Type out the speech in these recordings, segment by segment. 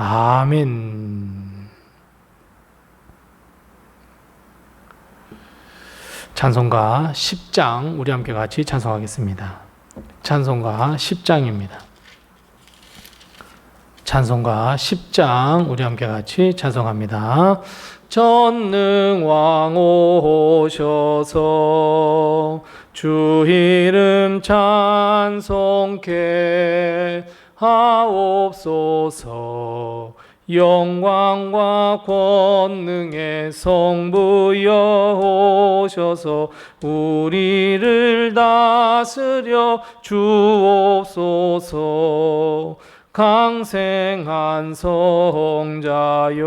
아멘. 찬송가 10장 우리 함께 같이 찬송하겠습니다. 찬송가 10장입니다. 찬송가 10장 우리 함께 같이 찬송합니다. 전능왕 오셔서 주 이름 찬송케 하옵소서. 영광과 권능의 성부여 오셔서 우리를 다스려 주옵소서. 강생한 성자여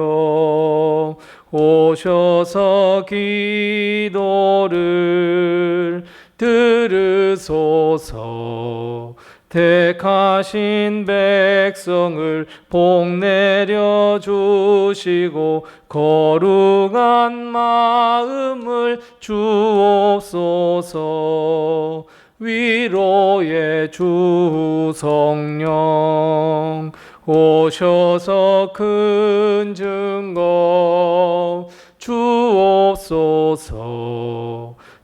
오셔서 기도를 들으소서 택하신 백성을 복 내려 주시고 거룩한 마음을 주옵소서. 위로의 주 성령 오셔서 큰 증거 주옵소서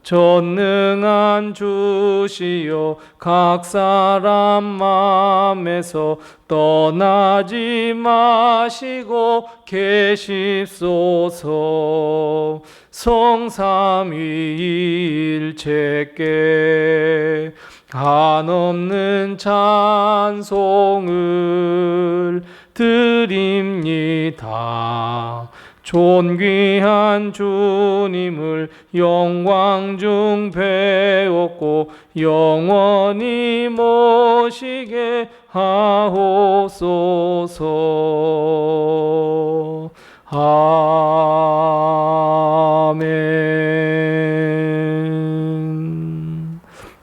전능한 주시여 각 사람 마음에서 떠나지 마시고 계십소서 성삼위일체께 한없는 찬송을 드립니다. 존귀한 주님을 영광 중 배웠고 영원히 모시게 하옵소서. 아멘.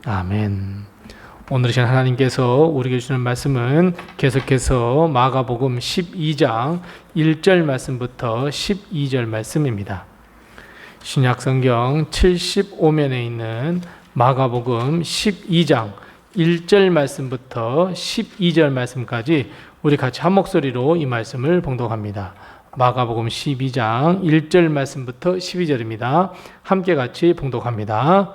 아멘. 오늘 이 시간 하나님께서 우리에게 주시는 말씀은 계속해서 마가복음 12장 1절 말씀부터 12절 말씀입니다. 신약 성경 75면에 있는 마가복음 12장 1절 말씀부터 12절 말씀까지 우리 같이 한 목소리로 이 말씀을 봉독합니다. 마가복음 12장 1절 말씀부터 12절입니다. 함께 같이 봉독합니다.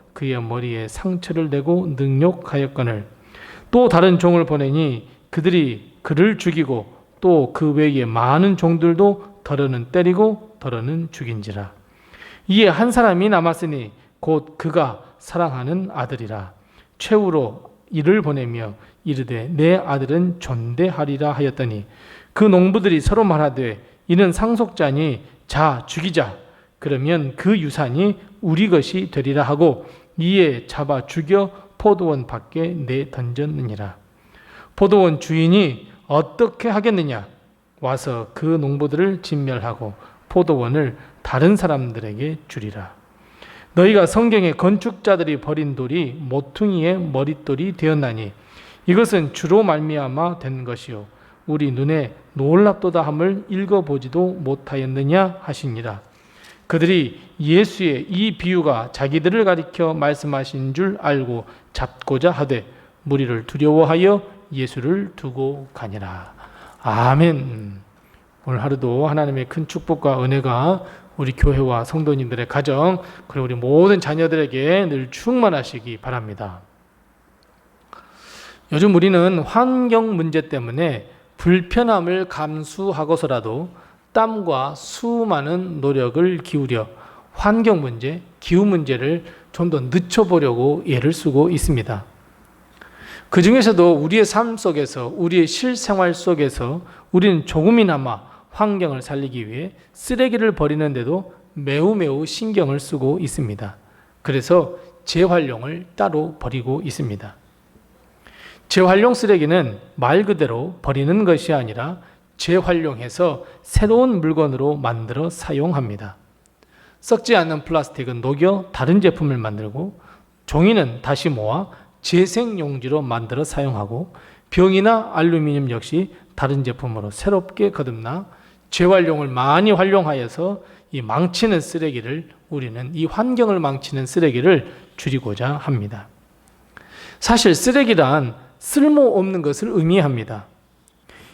그의 머리에 상처를 내고 능욕하였거늘 또 다른 종을 보내니 그들이 그를 죽이고 또 그 외에 많은 종들도 더러는 때리고 더러는 죽인지라. 이에 한 사람이 남았으니 곧 그가 사랑하는 아들이라. 최후로 이를 보내며 이르되 내 아들은 존대하리라 하였더니 그 농부들이 서로 말하되 이는 상속자니 자 죽이자. 그러면 그 유산이 우리 것이 되리라 하고 이에 잡아 죽여 포도원 밖에 내 던졌느니라. 포도원 주인이 어떻게 하겠느냐? 와서 그 농부들을 진멸하고 포도원을 다른 사람들에게 주리라. 너희가 성경의 건축자들이 버린 돌이 모퉁이의 머릿돌이 되었나니 이것은 주로 말미암아 된 것이요 우리 눈에 놀랍도다 함을 읽어보지도 못하였느냐 하시니라. 그들이 예수의 이 비유가 자기들을 가리켜 말씀하신 줄 알고 잡고자 하되 무리를 두려워하여 예수를 두고 가니라. 아멘. 오늘 하루도 하나님의 큰 축복과 은혜가 우리 교회와 성도님들의 가정 그리고 우리 모든 자녀들에게 늘 충만하시기 바랍니다. 요즘 우리는 환경 문제 때문에 불편함을 감수하고서라도 땀과 수많은 노력을 기울여 환경 문제, 기후 문제를 좀 더 늦춰보려고 애를 쓰고 있습니다. 그 중에서도 우리의 삶 속에서, 우리의 실생활 속에서 우리는 조금이나마 환경을 살리기 위해 쓰레기를 버리는데도 매우 매우 신경을 쓰고 있습니다. 그래서 재활용을 따로 버리고 있습니다. 재활용 쓰레기는 말 그대로 버리는 것이 아니라 재활용해서 새로운 물건으로 만들어 사용합니다. 썩지 않는 플라스틱은 녹여 다른 제품을 만들고 종이는 다시 모아 재생 용지로 만들어 사용하고 병이나 알루미늄 역시 다른 제품으로 새롭게 거듭나 재활용을 많이 활용하여서 이 망치는 쓰레기를 우리는 이 환경을 망치는 쓰레기를 줄이고자 합니다. 사실 쓰레기란 쓸모없는 것을 의미합니다.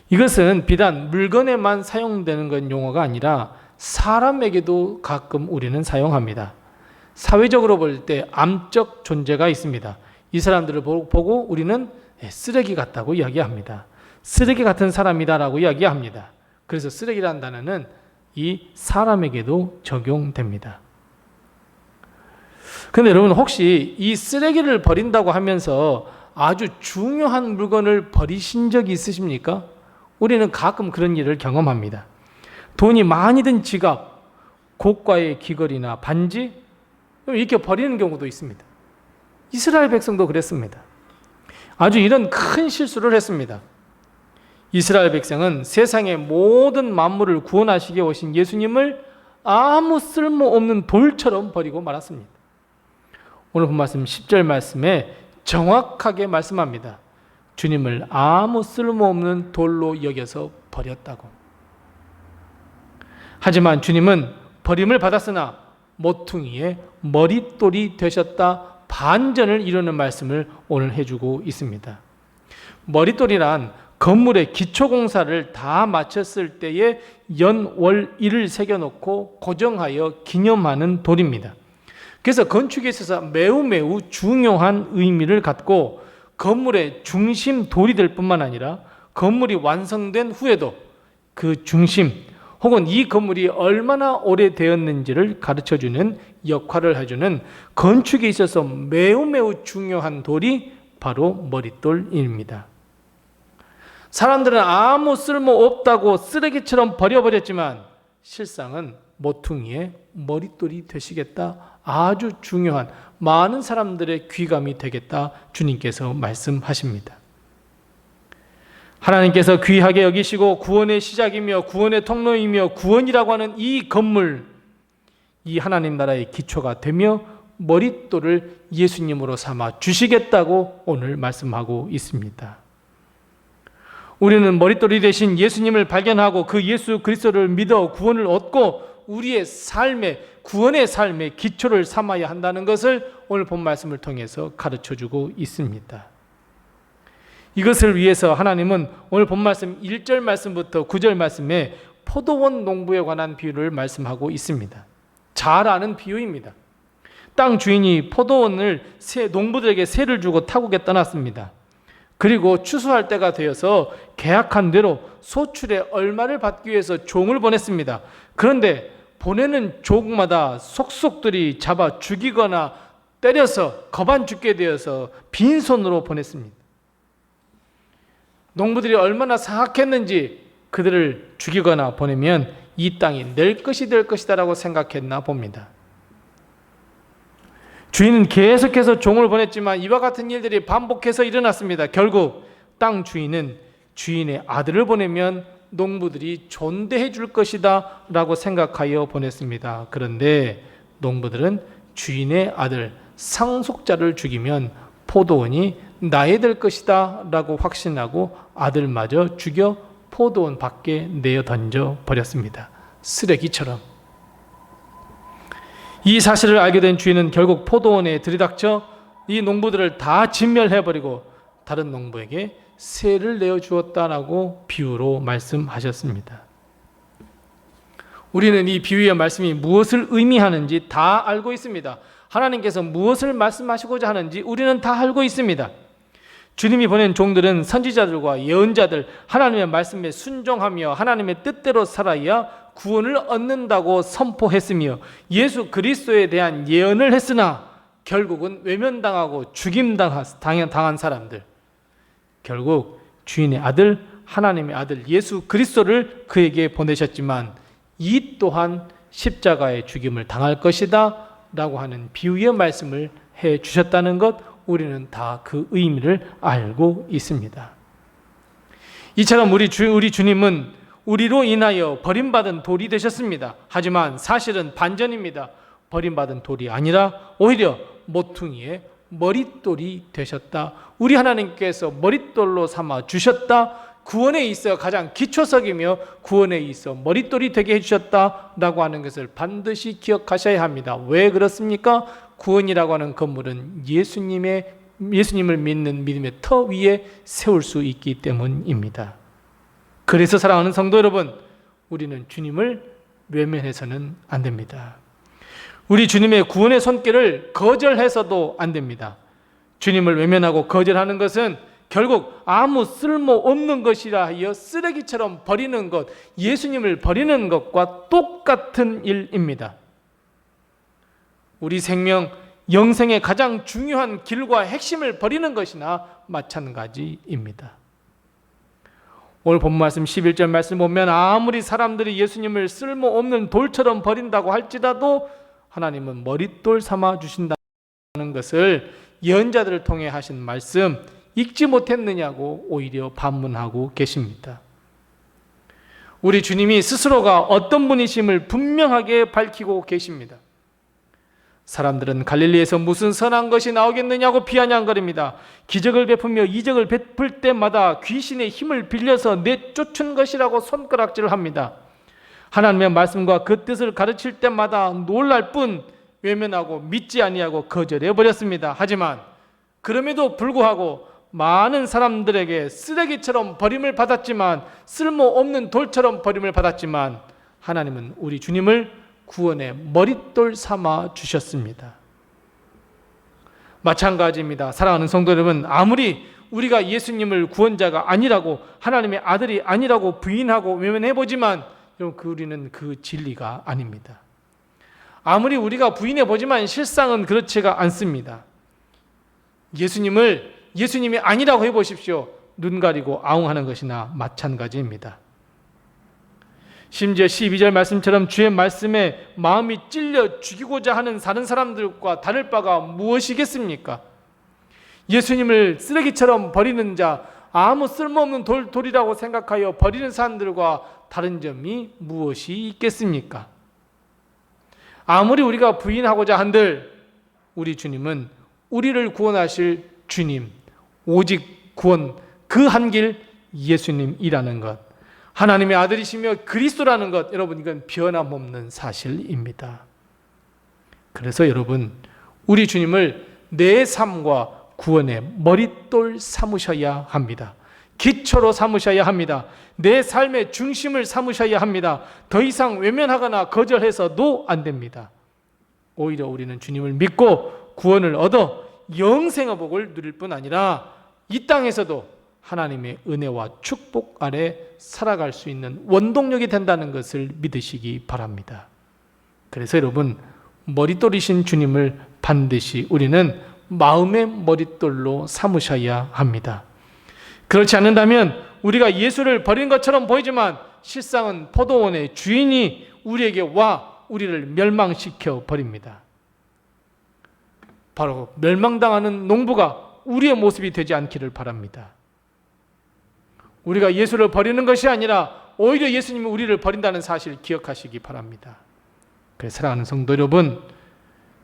이것은 비단 물건에만 사용되는 건 용어가 아니라 사람에게도 가끔 우리는 사용합니다. 사회적으로 볼 때 암적 존재가 있습니다. 이 사람들을 보고 우리는 예, 쓰레기 같다고 이야기합니다. 쓰레기 같은 사람이다라고 이야기합니다. 그래서 쓰레기라는 단어는 이 사람에게도 적용됩니다. 근데 여러분 혹시 이 쓰레기를 버린다고 하면서 아주 중요한 물건을 버리신 적이 있으십니까? 우리는 가끔 그런 일을 경험합니다. 돈이 많이 든 지갑, 고가의 귀걸이나 반지 이렇게 버리는 경우도 있습니다. 이스라엘 백성도 그랬습니다. 아주 이런 큰 실수를 했습니다. 이스라엘 백성은 세상의 모든 만물을 구원하시게 오신 예수님을 아무 쓸모없는 돌처럼 버리고 말았습니다. 오늘 본 말씀 10절 말씀에 정확하게 말씀합니다. 주님을 아무 쓸모없는 돌로 여겨서 버렸다고. 하지만 주님은 버림을 받았으나 모퉁이의 머릿돌이 되셨다 반전을 이루는 말씀을 오늘 해주고 있습니다. 머릿돌이란 건물의 기초공사를 다 마쳤을 때에 연월 일을 새겨놓고 고정하여 기념하는 돌입니다. 그래서 건축에 있어서 매우 매우 중요한 의미를 갖고 건물의 중심 돌이 될 뿐만 아니라 건물이 완성된 후에도 그 중심 혹은 이 건물이 얼마나 오래되었는지를 가르쳐 주는 역할을 해주는 건축에 있어서 매우 매우 중요한 돌이 바로 머릿돌입니다. 사람들은 아무 쓸모 없다고 쓰레기처럼 버려버렸지만 실상은 모퉁이의 머릿돌이 되시겠다. 아주 중요한 많은 사람들의 귀감이 되겠다. 주님께서 말씀하십니다. 하나님께서 귀하게 여기시고 구원의 시작이며 구원의 통로이며 구원이라고 하는 이 건물, 이 하나님 나라의 기초가 되며 머릿돌을 예수님으로 삼아 주시겠다고 오늘 말씀하고 있습니다. 우리는 머릿돌이 되신 예수님을 발견하고 그 예수 그리스도를 믿어 구원을 얻고 우리의 삶의 구원의 삶의 기초를 삼아야 한다는 것을 오늘 본 말씀을 통해서 가르쳐 주고 있습니다. 이것을 위해서 하나님은 오늘 본 말씀 1절 말씀부터 9절 말씀에 포도원 농부에 관한 비유를 말씀하고 있습니다. 잘 아는 비유입니다. 땅 주인이 포도원을 새, 농부들에게 세를 주고 타국에 떠났습니다. 그리고 추수할 때가 되어서 계약한 대로 소출의 얼마를 받기 위해서 종을 보냈습니다. 그런데 보내는 종마다 속속들이 잡아 죽이거나 때려서 거반 죽게 되어서 빈손으로 보냈습니다. 농부들이 얼마나 사악했는지 그들을 죽이거나 보내면 이 땅이 낼 것이 될 것이다라고 생각했나 봅니다. 주인은 계속해서 종을 보냈지만 이와 같은 일들이 반복해서 일어났습니다. 결국 땅 주인은 주인의 아들을 보내면 농부들이 존대해 줄 것이다 라고 생각하여 보냈습니다. 그런데 농부들은 주인의 아들 상속자를 죽이면 포도원이 나야 될 것이다 라고 확신하고 아들마저 죽여 포도원 밖에 내어 던져 버렸습니다. 쓰레기처럼. 이 사실을 알게 된 주인은 결국 포도원에 들이닥쳐 이 농부들을 다 진멸해버리고 다른 농부에게 세를 내어 주었다라고 비유로 말씀하셨습니다. 우리는 이 비유의 말씀이 무엇을 의미하는지 다 알고 있습니다. 하나님께서 무엇을 말씀하시고자 하는지 우리는 다 알고 있습니다. 주님이 보낸 종들은 선지자들과 예언자들 하나님의 말씀에 순종하며 하나님의 뜻대로 살아야 구원을 얻는다고 선포했으며 예수 그리스도에 대한 예언을 했으나 결국은 외면당하고 죽임당한 사람들 결국 주인의 아들 하나님의 아들 예수 그리스도를 그에게 보내셨지만 이 또한 십자가의 죽임을 당할 것이다 라고 하는 비유의 말씀을 해 주셨다는 것 우리는 다 그 의미를 알고 있습니다. 이처럼 우리 주 우리 주님은 우리로 인하여 버림받은 돌이 되셨습니다. 하지만 사실은 반전입니다. 버림받은 돌이 아니라 오히려 모퉁이의 머릿돌이 되셨다. 우리 하나님께서 머릿돌로 삼아 주셨다. 구원에 있어 가장 기초석이며 구원에 있어 머릿돌이 되게 해주셨다라고 하는 것을 반드시 기억하셔야 합니다. 왜 그렇습니까? 구원이라고 하는 건물은 예수님의 예수님을 믿는 믿음의 터 위에 세울 수 있기 때문입니다. 그래서 사랑하는 성도 여러분, 우리는 주님을 외면해서는 안 됩니다. 우리 주님의 구원의 손길을 거절해서도 안 됩니다. 주님을 외면하고 거절하는 것은 결국 아무 쓸모 없는 것이라 하여 쓰레기처럼 버리는 것, 예수님을 버리는 것과 똑같은 일입니다. 우리 생명, 영생의 가장 중요한 길과 핵심을 버리는 것이나 마찬가지입니다. 오늘 본 말씀 11절 말씀 보면 아무리 사람들이 예수님을 쓸모없는 돌처럼 버린다고 할지라도 하나님은 머릿돌 삼아 주신다는 것을 예언자들을 통해 하신 말씀 읽지 못했느냐고 오히려 반문하고 계십니다. 우리 주님이 스스로가 어떤 분이심을 분명하게 밝히고 계십니다. 사람들은 갈릴리에서 무슨 선한 것이 나오겠느냐고 비아냥거립니다. 기적을 베풀며 이적을 베풀 때마다 귀신의 힘을 빌려서 내쫓은 것이라고 손가락질을 합니다. 하나님의 말씀과 그 뜻을 가르칠 때마다 놀랄 뿐 외면하고 믿지 아니하고 거절해 버렸습니다. 하지만 그럼에도 불구하고 많은 사람들에게 쓰레기처럼 버림을 받았지만 쓸모없는 돌처럼 버림을 받았지만 하나님은 우리 주님을 구원의 머릿돌 삼아 주셨습니다. 마찬가지입니다. 사랑하는 성도 여러분, 아무리 우리가 예수님을 구원자가 아니라고 하나님의 아들이 아니라고 부인하고 외면해 보지만 여러분 그 우리는 그 진리가 아닙니다. 아무리 우리가 부인해 보지만 실상은 그렇지가 않습니다. 예수님을 예수님이 아니라고 해 보십시오. 눈 가리고 아웅하는 것이나 마찬가지입니다. 심지어 12절 말씀처럼 주의 말씀에 마음이 찔려 죽이고자 하는 다른 사람들과 다를 바가 무엇이겠습니까? 예수님을 쓰레기처럼 버리는 자, 아무 쓸모없는 돌, 돌이라고 생각하여 버리는 사람들과 다른 점이 무엇이 있겠습니까? 아무리 우리가 부인하고자 한들 우리 주님은 우리를 구원하실 주님, 오직 구원 그 한 길 예수님이라는 것. 하나님의 아들이시며 그리스도라는 것 여러분 이건 변함없는 사실입니다. 그래서 여러분 우리 주님을 내 삶과 구원의 머릿돌 삼으셔야 합니다. 기초로 삼으셔야 합니다. 내 삶의 중심을 삼으셔야 합니다. 더 이상 외면하거나 거절해서도 안 됩니다. 오히려 우리는 주님을 믿고 구원을 얻어 영생의 복을 누릴 뿐 아니라 이 땅에서도 하나님의 은혜와 축복 아래 살아갈 수 있는 원동력이 된다는 것을 믿으시기 바랍니다. 그래서 여러분, 머릿돌이신 주님을 반드시 우리는 마음의 머릿돌로 삼으셔야 합니다. 그렇지 않는다면 우리가 예수를 버린 것처럼 보이지만 실상은 포도원의 주인이 우리에게 와 우리를 멸망시켜 버립니다. 바로 멸망당하는 농부가 우리의 모습이 되지 않기를 바랍니다. 우리가 예수를 버리는 것이 아니라 오히려 예수님이 우리를 버린다는 사실을 기억하시기 바랍니다. 그래서 사랑하는 성도 여러분,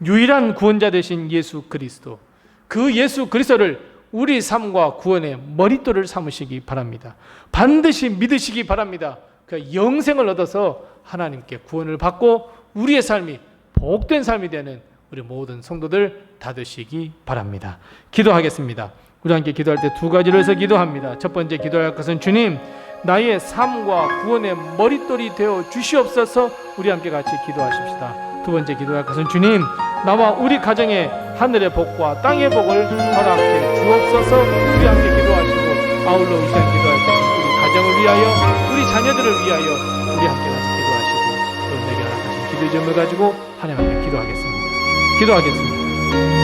유일한 구원자 되신 예수 그리스도, 그 예수 그리스도를 우리 삶과 구원의 머릿돌을 삼으시기 바랍니다. 반드시 믿으시기 바랍니다. 그 영생을 얻어서 하나님께 구원을 받고 우리의 삶이 복된 삶이 되는 우리 모든 성도들 다 되시기 바랍니다. 기도하겠습니다. 우리 함께 기도할 때 두 가지를 해서 기도합니다. 첫 번째 기도할 것은 주님 나의 삶과 구원의 머릿돌이 되어 주시옵소서 우리 함께 같이 기도하십시다. 두 번째 기도할 것은 주님 나와 우리 가정에 하늘의 복과 땅의 복을 허락해 주옵소서 우리 함께 기도하시고 아울러 이 시간 기도할 것은 우리 가정을 위하여 우리 자녀들을 위하여 우리 함께 같이 기도하시고 또 내게 허락하신 기도 점을 가지고 하나님 앞에 기도하겠습니다. 기도하겠습니다.